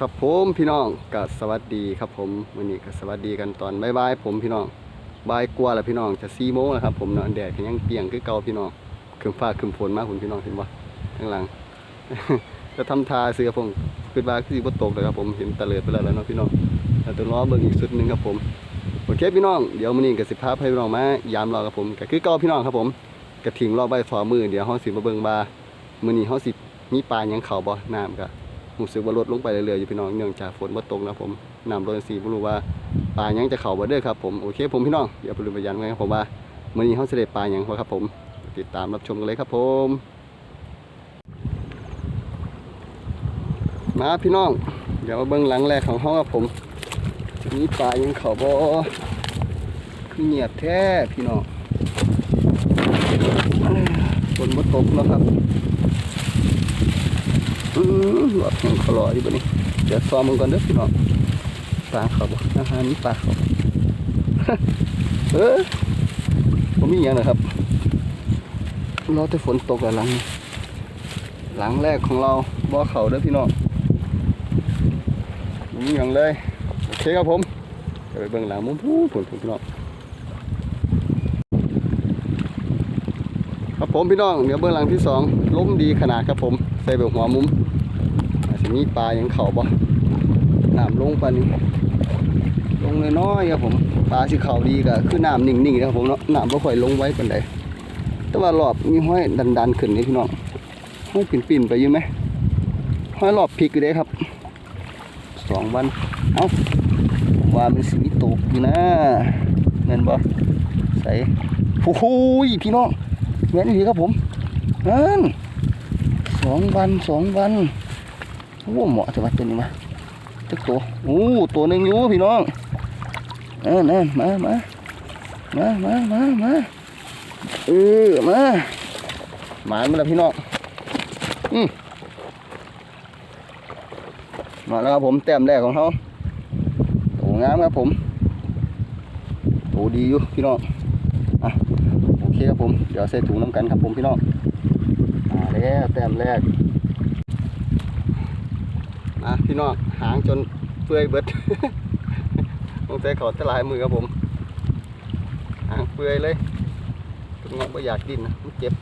ครับผมพี่น้องก็สวัสดีครับผมวันนี้ก็สวัสดีกันตอนบ่ายๆผมพี่น้องบ่ายกว่าแล้วพี่น้องจะ4โมงแล้วครับผมเนาะแดดยังเปียงคือเก่าพี่น้องคืมฟ้าคืมฝนมากคุณพี่น้องเห็นบ่ข้างหลังจะทำทาเสื้อผมคิดว่าคือบ่ตกเลยครับผมเห็นตะเลิดไปแล้วแล้วเนาะพี่น้องแต่ต้องรอเบิ่งอีกสุดหนึ่งครับผมโอเคพี่น้องเดี๋ยวมื้อนี้ก็สิพาพให้พี่น้องมายามรอครับผมก็คือเก่าพี่น้องครับผมกระถิงรอบใบฝ่ามือเดี๋ยวเฮาสิมาเบิ่งว่ามือนี้เฮาสิมีปลายังเข้าบ่น้ำก็ รู้สึกว่าลดลงไปเรื่อยๆอยู่พี่น้องเนื่องจากฝนบ่ตกนะผมน้ำลดสีบ่รู้ว่าปลายังจะเข้าบ่เด้อครับผมโอเคผมพี่น้องเดี๋ยวไปดูพยานกันครับผมว่ามื้อนี้เฮาเสิได้ปลาหยังครับผม ติดตามรับชมกันเลยครับผม มาพี่น้องเดี๋ยวมาเบิ่งหลังแรกของเฮาครับผมมีปลายังเข้าบ่คือเงียบแท้พี่น้องฝนบ่ตกแล้วครับ อืมหลอดแห่งเขาลออยู่บนนี้เดี๋ยวซ้อมมันก่อนเด้อพี่น้องปลาเขาบ่อาหารนี่ปลาเขาเออผมมีอย่างนะครับรอแต่ฝนตกหลัง หลังแรกของเราบ่อเขาเด้อพี่น้องมมีอย่างเลยโอเคครับผมไปเบิ่งหลังมุมพูผลพี่น้องครับผมพี่น้องเดี๋ยวเบื้องหลังที่สองล้มดีขนาดครับผม ใส่เบลหัวมุมอาจจะมีปลาอยังเข่าบ่น้ำลงปานี้ลงน้อยๆครับผมปลาสิเขาดีก็คือน้ำนิ่งๆนะครับผมเนาะน้ำบ่ค่อยลงไว้ปานใดแต่ว่ารอบมีห้อยดันๆขึ้นนี่พี่น้องห้อยปิ่นๆไปอยู่ไหมห้อยรอบพลิกอยู่เด้ครับสองวันเอ้าว่ามันสีตกอยู่นะเงินบ่ใส่โอ้โหพี่น้องแม่นอีหลีครับผมนั่น สองวันสองวันโอ้เหมาะจะวัดตัวนี้มาตึกตัวโอ้ตัวหนึ่งอยู่พี่น้องเออนั่นมามามามามามาเออมาหมานมาแล้วพี่น้องอืมมาแล้วครับผมแต้มแรกของเขาโอ้งามครับผมโอ้ดีอยู่พี่น้องอะโอเคครับผมเดี๋ยวใส่ถุงน้ำกันครับผมพี่น้อง แล้วแต้มแรกมาพี่น้องหางจนเปื่อยเบิดต้องใช้เขาทลายมือครับผม หางเปื่อยเลยตัวงอกไม่อยากดิ้นนะมันเจ็บ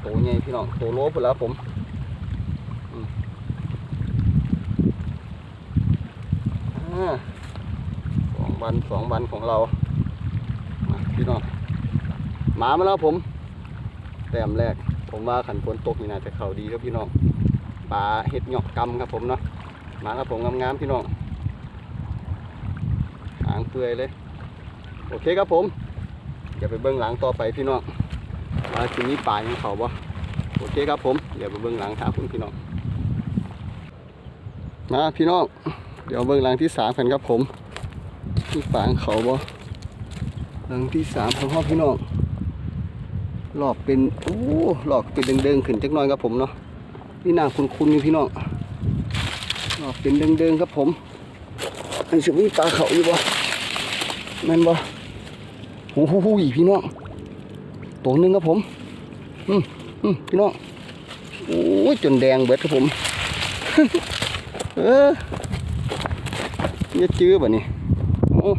โตใหญ่พี่น้องโตโลไปแล้วผมสองวันสองวันของเราพี่น้อง หมามาแล้วผม แต้มแรก ผมว่าขันฝนตกนี่น่าจะเขาดีครับพี่น้องปลาเห็ดหยอกกำครับผมเนาะหมาครับผมงามๆพี่น้องหางเปื่อยเลย โอเคครับผมเดี๋ยวไปเบิ้องหลังต่อไปพี่น้องว่าทีนี้ปลายังเขาบ่โอเคครับผมเดี๋ยวไปเบิ้องหลังครับคุณพี่น้องมาพี่น้องเดี๋ยวเบิ้องหลังที่สามกันครับผมมีปลายังเขาบ่หลังที่สามของพ่อพี่น้อง หลอกเป็นโอ้หลอกเป็นเดิงๆขึ้นจักหน่อยครับผมเนาะนี่นางคุณๆอยู่พี่น้องหลอกเป็นเดิงๆครับผมอันสิมีปลาเขาอยู่บ่แม่นบ่โอ้โหพี่น้องตัวหนึงครับผมอืมอืมพี่น้องโอ้ยจนแดงเบิดครับผมเอออย่าจื้อบ่นี่โอ้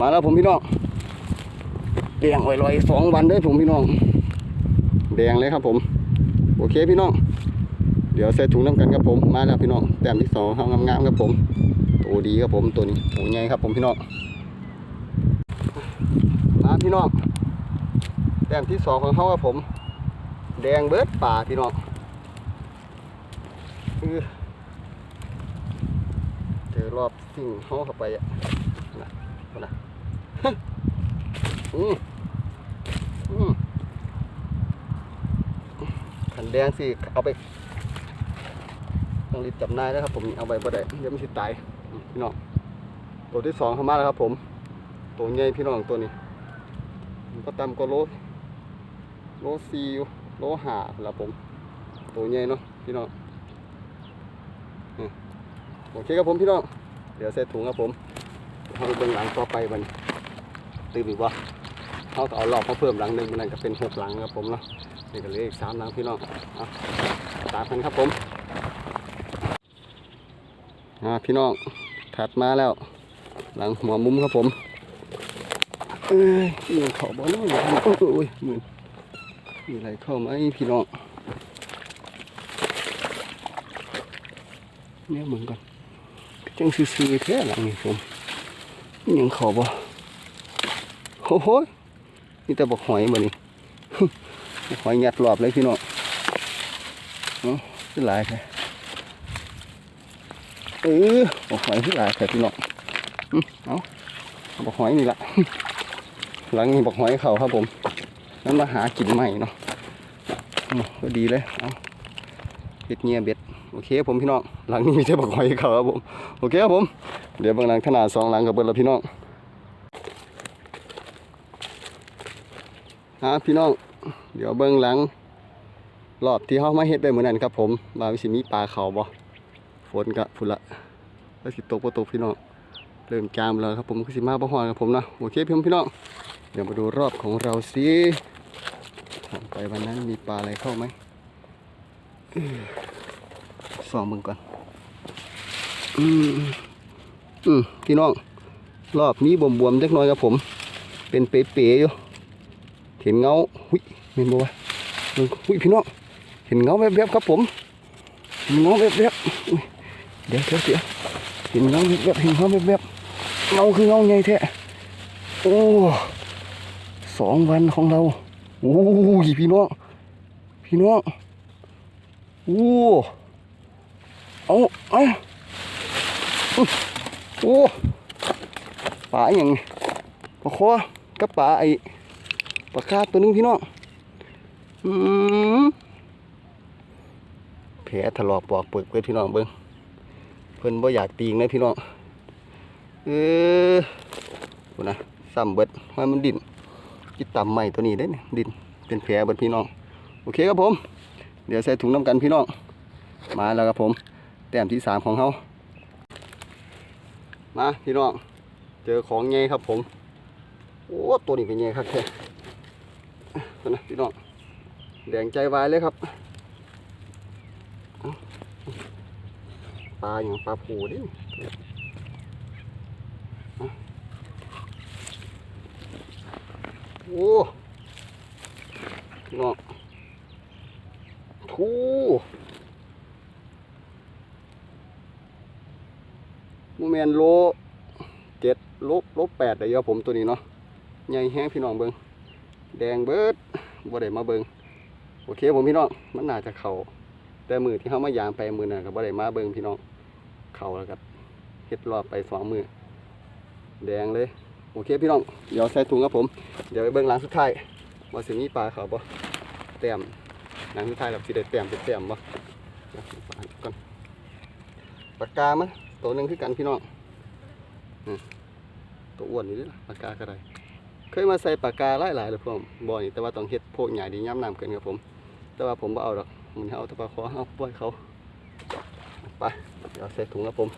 มาแล้วผมพี่น้อง แดงลอยๆสองวันด้อผมพี่น้อง แดงเลยครับผม โอเคพี่น้อง เดี๋ยวใส่ถุงน้ำกันครับผม มาแล้วพี่น้อง แต้มที่สองเขางามๆครับผม ตัวดีครับผมตัวนี้โอ้ใหญ่ครับผมพี่น้อง มาพี่น้อง แต้มที่สองของเขาครับผม แดงเบิดป่าพี่น้องเจอรอบสิ่งเขาเข้าไปอะนะนะอืมอืมขั นแดงสิเอาไปต้องรีบจับนายนะครับ ผมเอาไปบ่ได้เดี๋ยวมันสิตายพี่น้องตัวที่สองเข้ามาแล้วครับ ผม ตัวใหญ่พี่น้องตัวนี้ก็ตามก็โลโลซีโลหาล้วผม ตัวใหญ่เนาะพี่น้องอืมโอเคครับผมพี่น้องเดี๋ยวเสร็จถุงครับผมเอาไปเบิ่งหลังต่อไปบันตื่นอีกว่าเขาก็เอารอบมาเพิ่มหลังหนึ่งมันนั่นก็เป็นหกหลังครับผมเนาะ นี่ก็เหลยอีกสามหลังพี่น้องเอาตามกันครับผมอ่าพี่น้องถัดมาแล้ว หลังหัวมุมครับผมเอ้ยมีเขาบ่น้อยโอ้ยโอ้ยมือมีอะไรเข้าไหมพี่น้องเนี่ยเหมือนกันจังซื่อๆแท้หลังนี่ผมยังขาบ่โอ้โหมีแต่บอกหอยบ่นี่ หอยยัดรอบเลยพี่น้องเนาะคือหลายแท้เออบอหอยคือหลายแท้พี่น้องเอาบอกหอยนี่ละหลังนี้บอกหอยเขาครับผมนั่นมาหากินใหม่เนาะก็ดีเลยเอาเบ็ดเงียเบ็ดโอเคผมพี่น้องหลังนี้มีแต่บอกหอยเขาครับผมโอเคครับผม เดี๋ยวบางหลังขนาดสองหลังกับเบิดแล้วพี่น้องฮะพี่น้อง เดี๋ยวเบิ้องหลังรอบที่เขามาเฮ็ดได้เหมือนนั้นครับ ผมว่าวิสิมีปลาเขาบ่ฝนกะพุ่นละแล้วสิตกบ่ตกพี่น้องเริ่มจามแล้วครับผมคือสิมาบ่ฮอดครับผมนะโอเคพี่น้องพี่น้องเดี๋ยวมาดูรอบของเราสิผ่านไปวันนั้นมีปลาอะไรเข้าไหมส่องมึงก่อนอืมอืมพี่น้องรอบนี้บวมๆจักน่อยครับผม เป็นเป๋ๆอยู่ เห็นเงาหุยเห็นบ่วะหุยพี่น้องเห็นเงาแวบๆครับผมเห็นเงาแวบๆเดี๋ยวเดี๋ยวเดี๋ยวเห็นเงาแวบๆเห็นเงาแวบๆเงาคือเงาไงแท้โอ้สองวันของเราโอ้ยพี่น้องพี่น้องโอ้เอาเอาโอ้ปลาอย่างปลาคอกับปลาไอ ปลาคาตัวหนึงพี่น้องอืมแผลถลอกปอกเปิกเลยพี่น้องเบิ้งเพิ่นบ่อยากตีงเลยพี่น้องเออดูนะซ้ำเบิดให้มันดินจิตต่ำใหม่ตัวนี้เด้เนี่ยดินเป็นแผลเบิดพี่น้องโอเคครับผม เดี๋ยวใส่ถุงน้ำกันพี่น้องมาแล้วครับผม แต้มที่สามของเขามาพี่น้องเจอของไงครับผม โอ้ตัวนี้เป็นไงครับแค่ นะพี่น้องแดงใจวายเลยครับปลาอย่างปลาผูดิโอ้พี่น้องทูโมเมนโลเจ็ดลบลบแปดเดี๋ยวผมตัวนี้เนาะใหญ่แห้งพี่น้องเบิงแดงเบิด บ่ได้มาเบิงโอเคผมพี่น้องมันน่าจะเข่าแต่มือที่เขามายางไปมือน่ะก็บ่ได้มาเบิงพี่น้องเข่าแล้วก็เฮ็ดรอบไปสองมือแดงเลยโอเคพี่น้องเดี๋ยวใส่ถุงครับผม เดี๋ยวไปเบิงหลังสุดท้ายว่าสิมีปลาเขาบ่แต้มหลังสุดท้ายแบบสิได้แต้มเป็นแต้มบ่เตียวปลาก่อนปากกามั้ยตัวหนึ่งคือกันพี่น้องตัวอ้วนนี่ด้อปากกากระได เคยมาใส่ปากกาหลายๆเลยผมบ่อยแต่ว่าต้องเฮ็ดโพกใหญ่ดีย่ำน้ำเกินครับผม แต่ว่าผมบ่เอาดอกมันเอาต่ปาคอเอาปล่อยเขาไปเดี๋ยวใส่ถุงครับผม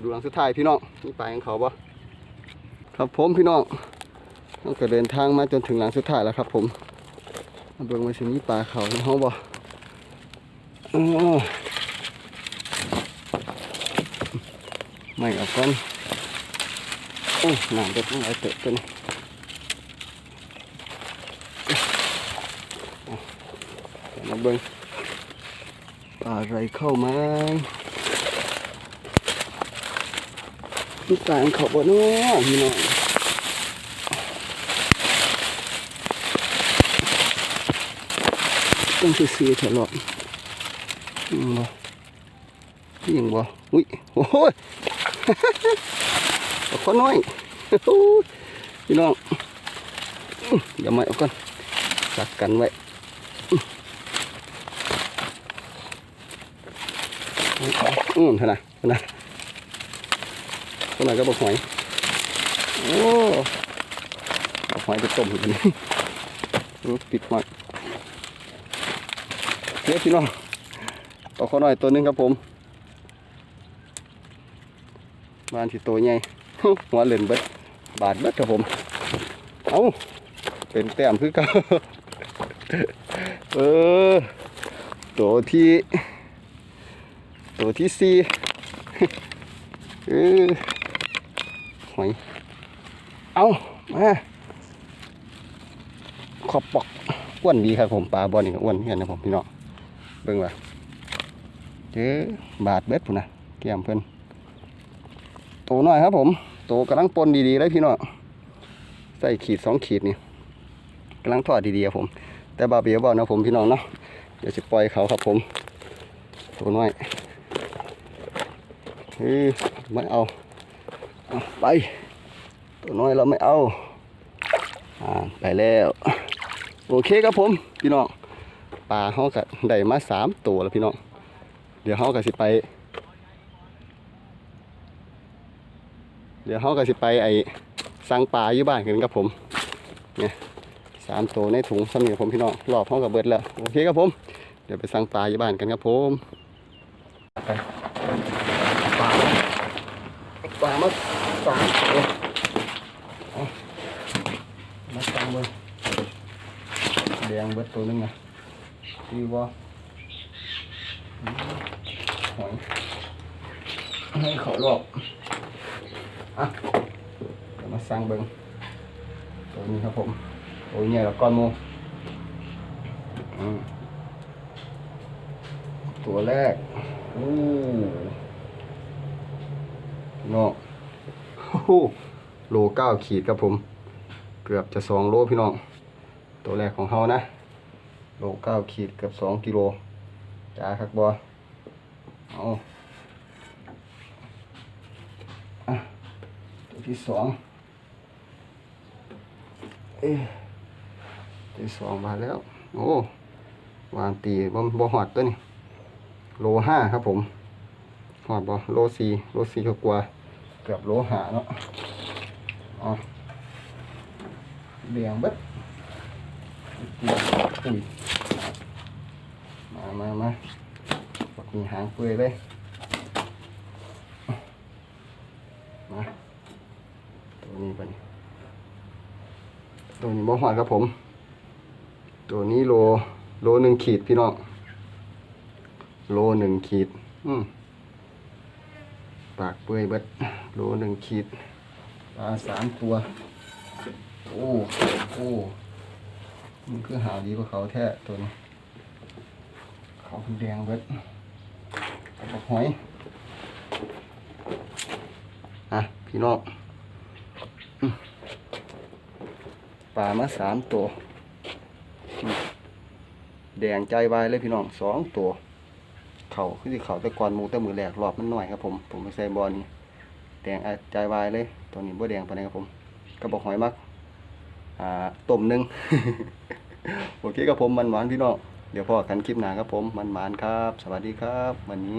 ดูหลังสุดท้ายพี่น้องมีปลาของเขาบ่ครับผมพี่น้องต้องก็เดินทางมาจนถึงหลังสุดท้ายแล้วครับ ผมมาเบิ่งว่าสิมีปลาเขาในห้องบ่อ้ไม่เอาก่อน อ้หนังเด็ดหลยเตะตัวนี้เอาเดี๋ยวมาเบิ้งปลาอะไรเข้ามามีตางเขาบ่เนาะพี่น้องต้องซื้อเถอะหรอกอืมบ่ยิงบ่อุ้ยโอ้ย เอาข้อนน้อยพี่น้องอื้อเดี๋ยวไม่เอาก่อนจักกันไว้อืมเท่านะเท่านะเท่านะก็บอกหอยโอ้บอกหอยไปต้มกันนี่อื้อปิดหอยเดี๋ยวพี่น้องเอาข้อหน้อยตัวนึงครับผม บ้านที่โตใหญ่ หัวเล่นเบิดบาดเบิดครับผม เอาเป็นแต้มคือเก่าเออ ตัวที่ ตัวที่สี่เออหอยเอามาขอบปอกอ้วนดีครับผมปลาบอลนี่ก็อ้วนเหมือนกันนะผมพี่น้องเบิ่งว่าเจอบาดเบ็ดพุ่นะแก้มเพิ่นโตน้อยครับผม ตกำลังปนดีๆเลยพี่น้องใส่ขีดสองขีดนี่กำลังทอดดีๆครับผม แต่บาเบียวบอกนะผมพี่น้องเนาะเดี๋ยวจะปล่อยเขาครับผมโตน้อยเฮ้ยไม่เอาเอาไป ตัวน้อยเราไม่เอาอ่าไปแล้ว โอเคครับผม พี่น้องปลาเขาก็ได้มาสามตัวแล้วพี่น้อง เดี๋ยวเขาก็สิไป เดี๋ยวเขาก็สิไปไอ้สังปลาอยู่บ้านกันครับผมเนี่ยสามตัวในถุงสำเนียงผมพี่น้องรอบเขากับเบิร์ดแล้วโอเคครับผม เดี๋ยวไปสั่งปลาอยู่บ้านกันครับผมไปปลาปลามาสามตัวมาตั้งเบิ้งแดงเบิร์ดตัวหนึงนะดีวะหอยให้เขารอบ อะมาสั่งเบิงตัวนี้ครับผมตัวนี้แล้วก้อนมูอืมตัวแรกอู้นาะโอ้โหโลเก้าขีดครับผม เกือบจะสองโลพี่น้อง ตัวแรกของเฮานะ โลเก้าขีดเกือบสองกิโลจ้าครับบอเอาอะ ตัวที่สองเอ๊ตัวที่สองมาแล้ว โอ้วานตีบ่บ่หอดตัวนี้โลห้าครับผมหอดบ่โลสี่โลสี่ก็กว่าเกือบโลหาเนาะอ๋อเลี้ยงเบิดอุ้ยมามามาปกมีหางเปื่อยเลย มา ตัวนี้ปะนี่ตัว นี้บ่หวานครับผม ตัวนี้โลโลหนึ่งขีดพี่น้องโลหนึ่งขีด อืมปากเปื่อยเบิดโลหนึ่งขีดปลาสามตัว โอ้โอ้มันคือหาดีกว่าเขาแท้ตัวนี้ เขาเป็นแดงเบิดเอาไปหอยอะพี่น้องอืม ปลามาสามตัว แดงใจวายเลยพี่น้องสองตัว เขาคือเขาแต่ก่อนมูแต่มือแรกรอบมันหน่อยครับผมผมไปใส่บอลนี่แดงใจวายเลยตัวนี้บ่แดงไปานใดครับผมกระบอกหอยมักอ่าต้มหนึ่งโอเคครับผมมันหวานพี่น้องเดี๋ยวพอกันคลิปหนาครับผมมันหวานครับ สวัสดีครับ วันนี้